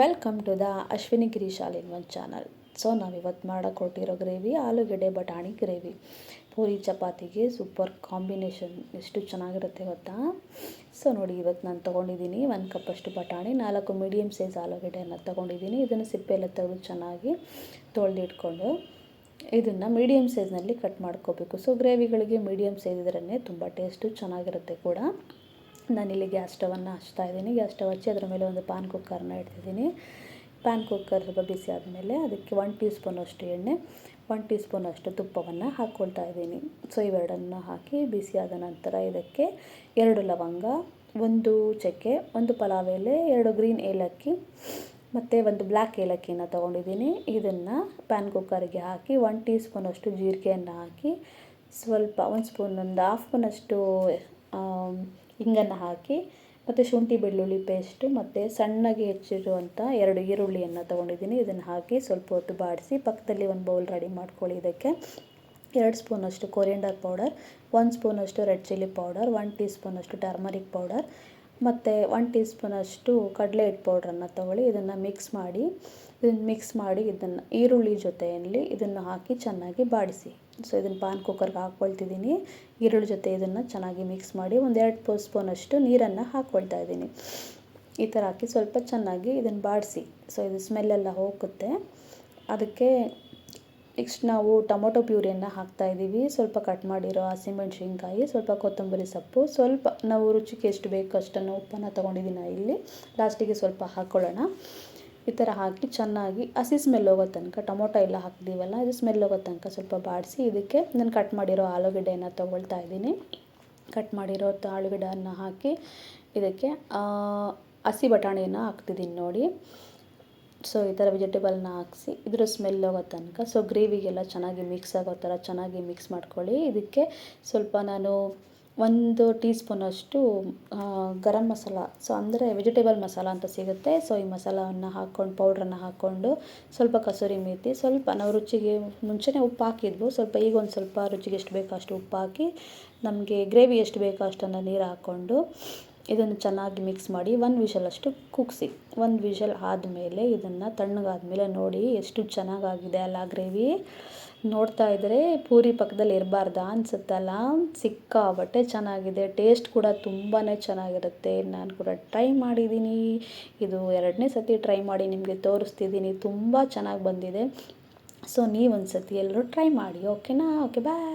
Welcome to the Ashwini ಗಿರೀಶಾಲ್ in one channel so ನಾವಿವತ್ತು ಮಾಡೋಕೆ ಕೊಟ್ಟಿರೋ ಗ್ರೇವಿ ಆಲೂಗೆಡ್ಡೆ, ಬಟಾಣಿ ಗ್ರೇವಿ ಪೂರಿ ಚಪಾತಿಗೆ ಸೂಪರ್ ಕಾಂಬಿನೇಷನ್ ಎಷ್ಟು ಚೆನ್ನಾಗಿರುತ್ತೆ ಗೊತ್ತಾ? ಸೊ ನೋಡಿ, ಇವತ್ತು ನಾನು ತೊಗೊಂಡಿದ್ದೀನಿ ಒಂದು ಕಪ್ಪಷ್ಟು ಬಟಾಣಿ, ನಾಲ್ಕು ಮೀಡಿಯಮ್ ಸೈಜ್ ಆಲೂಗೆಡ್ಡೆಯನ್ನು ತೊಗೊಂಡಿದ್ದೀನಿ. ಇದನ್ನು ಸಿಪ್ಪೆ ಎಲ್ಲ ತೆಗೆದು ಚೆನ್ನಾಗಿ ತೊಳೆದಿಟ್ಕೊಂಡು ಇದನ್ನು ಮೀಡಿಯಮ್ ಸೈಜ್ನಲ್ಲಿ ಕಟ್ ಮಾಡ್ಕೋಬೇಕು. ಸೊ ಗ್ರೇವಿಗಳಿಗೆ ಮೀಡಿಯಮ್ ಸೈಜ್ ಇದ್ರೇ ತುಂಬ ಟೇಸ್ಟು ಚೆನ್ನಾಗಿರುತ್ತೆ ಕೂಡ. ನಾನಿಲ್ಲಿ ಗ್ಯಾಸ್ ಸ್ಟವನ್ನು ಹಚ್ತಾ ಇದ್ದೀನಿ. ಗ್ಯಾಸ್ ಸ್ಟವ್ ಹಚ್ಚಿ ಅದರ ಮೇಲೆ ಒಂದು ಪ್ಯಾನ್ ಕುಕ್ಕರ್ನ ಇಡ್ತಿದ್ದೀನಿ. ಪ್ಯಾನ್ ಕುಕ್ಕರ್ ಸ್ವಲ್ಪ ಬಿಸಿ ಆದಮೇಲೆ ಅದಕ್ಕೆ ಒನ್ ಟೀ ಸ್ಪೂನ್ ಅಷ್ಟು ಎಣ್ಣೆ ಒನ್ ಟೀ ಸ್ಪೂನಷ್ಟು ತುಪ್ಪವನ್ನು ಹಾಕ್ಕೊಳ್ತಾ ಇದ್ದೀನಿ. ಸೊ ಇವೆರಡನ್ನು ಹಾಕಿ ಬಿಸಿ ಆದ ನಂತರ ಇದಕ್ಕೆ ಎರಡು ಲವಂಗ, ಒಂದು ಚಕ್ಕೆ, ಒಂದು ಪಲಾವ್ ಎಲೆ, ಎರಡು ಗ್ರೀನ್ ಏಲಕ್ಕಿ ಮತ್ತು ಒಂದು ಬ್ಲ್ಯಾಕ್ ಏಲಕ್ಕಿನ ತೊಗೊಂಡಿದ್ದೀನಿ. ಇದನ್ನು ಪ್ಯಾನ್ ಕುಕ್ಕರ್ಗೆ ಹಾಕಿ ಒನ್ ಟೀ ಸ್ಪೂನಷ್ಟು ಜೀರಿಗೆಯನ್ನು ಹಾಕಿ ಸ್ವಲ್ಪ, ಒಂದು ಸ್ಪೂನ್ ಒಂದು ಹಾಫ್ ಸ್ಪೂನಷ್ಟು ಹಿಂಗನ್ನು ಹಾಕಿ ಮತ್ತು ಶುಂಠಿ, ಬೆಳ್ಳುಳ್ಳಿ ಪೇಸ್ಟು ಮತ್ತು ಸಣ್ಣಗೆ ಹೆಚ್ಚಿರುವಂಥ ಎರಡು ಈರುಳ್ಳಿಯನ್ನು ತೊಗೊಂಡಿದ್ದೀನಿ. ಇದನ್ನು ಹಾಕಿ ಸ್ವಲ್ಪ ಹೊತ್ತು ಬಾಡಿಸಿ ಪಕ್ಕದಲ್ಲಿ ಒಂದು ಬೌಲ್ ರೆಡಿ ಮಾಡ್ಕೊಳ್ಳಿ ಇದಕ್ಕೆ. ಎರಡು ಸ್ಪೂನಷ್ಟು ಕೊರಿಯಂಡರ್ ಪೌಡರ್ ಒಂದು ಸ್ಪೂನಷ್ಟು red chilli powder one tea ಸ್ಪೂನಷ್ಟು ಟರ್ಮರಿಕ್ ಪೌಡರ್ ಮತ್ತು ಒನ್ ಟೀ ಸ್ಪೂನಷ್ಟು ಕಡಲೆ ಹಿಟ್ಟು ಪೌಡ್ರನ್ನು ತೊಗೊಳ್ಳಿ, ಇದನ್ನು ಮಿಕ್ಸ್ ಮಾಡಿ, ಇದನ್ನು ಮಿಕ್ಸ್ ಮಾಡಿ ಇದನ್ನು ಈರುಳ್ಳಿ ಜೊತೆಯಲ್ಲಿ ಇದನ್ನು ಹಾಕಿ ಚೆನ್ನಾಗಿ ಬಾಡಿಸಿ. ಸೊ ಇದನ್ನು ಪಾನ್ ಕುಕ್ಕರ್ಗೆ ಹಾಕ್ಕೊಳ್ತಿದ್ದೀನಿ ಈರುಳ್ಳಿ ಜೊತೆ ಇದನ್ನು ಚೆನ್ನಾಗಿ ಮಿಕ್ಸ್ ಮಾಡಿ ಒಂದೆರಡು ಸ್ಪೂನಷ್ಟು ನೀರನ್ನು ಹಾಕ್ಕೊಳ್ತಾ ಇದ್ದೀನಿ ಈ ಥರ ಹಾಕಿ ಸ್ವಲ್ಪ ಚೆನ್ನಾಗಿ ಇದನ್ನು ಬಾಡಿಸಿ. ಸೊ ಇದು ಸ್ಮೆಲ್ಲೆಲ್ಲ ಹೋಗುತ್ತೆ. ಅದಕ್ಕೆ ನೆಕ್ಸ್ಟ್ ನಾವು ಟೊಮೊಟೊ ಪ್ಯೂರಿಯನ್ನು ಹಾಕ್ತಾಯಿದ್ದೀವಿ ಸ್ವಲ್ಪ ಕಟ್ ಮಾಡಿರೋ ಹಸಿಮೆಣ್ಸಿನ್ಕಾಯಿ ಸ್ವಲ್ಪ ಕೊತ್ತಂಬರಿ ಸೊಪ್ಪು, ಸ್ವಲ್ಪ ನಾವು ರುಚಿಗೆ ಎಷ್ಟು ಬೇಕು ಅಷ್ಟನ್ನು ಉಪ್ಪನ್ನು ತೊಗೊಂಡಿದ್ದೀನಿ ಇಲ್ಲಿ. ಲಾಸ್ಟಿಗೆ ಸ್ವಲ್ಪ ಹಾಕ್ಕೊಳ್ಳೋಣ ಈ ಥರ ಹಾಕಿ ಚೆನ್ನಾಗಿ ಹಸಿ ಸ್ಮೆಲ್ ಹೋಗೋ ತನಕ, ಟೊಮೊಟೊ ಎಲ್ಲ ಹಾಕಿದ್ದೀವಲ್ಲ ಅದು ಸ್ಮೆಲ್ ಹೋಗೋ ತನಕ ಸ್ವಲ್ಪ ಬಾಡಿಸಿ ಇದಕ್ಕೆ ನಾನು ಕಟ್ ಮಾಡಿರೋ ಆಲೂಗಡ್ಡೆಯನ್ನು ತೊಗೊಳ್ತಾ ಇದ್ದೀನಿ. ಕಟ್ ಮಾಡಿರೋ ಆಲೂಗಡ್ಡೆಯನ್ನು ಹಾಕಿ ಇದಕ್ಕೆ ಹಸಿ ಬಟಾಣಿಯನ್ನು ಹಾಕ್ತಿದ್ದೀನಿ ನೋಡಿ. ಸೊ ಈ ಥರ ವೆಜಿಟೇಬಲ್ನ ಹಾಕಿಸಿ, ಇದ್ರ ಸ್ಮೆಲ್ ಹೋಗೋ ತನಕ ಸೊ ಗ್ರೇವಿಗೆಲ್ಲ ಚೆನ್ನಾಗಿ ಮಿಕ್ಸ್ ಆಗೋ ಥರ ಚೆನ್ನಾಗಿ ಮಿಕ್ಸ್ ಮಾಡ್ಕೊಳ್ಳಿ. ಇದಕ್ಕೆ ಸ್ವಲ್ಪ ನಾನು ಒಂದು ಟೀ ಸ್ಪೂನಷ್ಟು ಗರಂ ಮಸಾಲ. ಸೊ ಅಂದರೆ ವೆಜಿಟೇಬಲ್ ಮಸಾಲ ಅಂತ ಸಿಗುತ್ತೆ. ಸೊ ಈ ಮಸಾಲವನ್ನು ಹಾಕ್ಕೊಂಡು ಪೌಡ್ರನ್ನು ಹಾಕ್ಕೊಂಡು ಸ್ವಲ್ಪ ಕಸೂರಿ ಮೇಥಿ ಸ್ವಲ್ಪ ನಾವು ರುಚಿಗೆ ಮುಂಚೆನೇ ಉಪ್ಪು ಹಾಕಿದ್ವು. ಸ್ವಲ್ಪ ಈಗ ಒಂದು ಸ್ವಲ್ಪ ರುಚಿಗೆ ಎಷ್ಟು ಬೇಕೋ ಅಷ್ಟು ಉಪ್ಪು ಹಾಕಿ, ನಮಗೆ ಗ್ರೇವಿ ಎಷ್ಟು ಬೇಕೋ ಅಷ್ಟನ್ನು ನೀರು ಹಾಕ್ಕೊಂಡು ಇದನ್ನು ಚೆನ್ನಾಗಿ ಮಿಕ್ಸ್ ಮಾಡಿ ಒಂದು ವಿಷಲಷ್ಟು ಕುಗ್ಸಿ. ಒಂದು ವಿಷಲ್ ಆದಮೇಲೆ ಇದನ್ನು ತಣ್ಣಗಾದ್ಮೇಲೆ ನೋಡಿ ಎಷ್ಟು ಚೆನ್ನಾಗಾಗಿದೆ ಅಲ್ಲ ಗ್ರೇವಿ. ನೋಡ್ತಾ ಇದ್ದರೆ ಪೂರಿ ಪಕ್ಕದಲ್ಲಿ ಇರಬಾರ್ದಾ ಅನಿಸುತ್ತಲ್ಲ. ಸಿಕ್ಕಾಬಟ್ಟೆ ಚೆನ್ನಾಗಿದೆ. ಟೇಸ್ಟ್ ಕೂಡ ತುಂಬಾ ಚೆನ್ನಾಗಿರುತ್ತೆ. ನಾನು ಕೂಡ ಟ್ರೈ ಮಾಡಿದ್ದೀನಿ ಇದು ಎರಡನೇ ಸತಿ ಟ್ರೈ ಮಾಡಿ ನಿಮಗೆ ತೋರಿಸ್ತಿದ್ದೀನಿ ತುಂಬ ಚೆನ್ನಾಗಿ ಬಂದಿದೆ. ಸೊ ನೀವು ಒಂದು ಸತಿ ಎಲ್ಲರೂ ಟ್ರೈ ಮಾಡಿ ಓಕೆನಾ ಓಕೆ ಬಾಯ್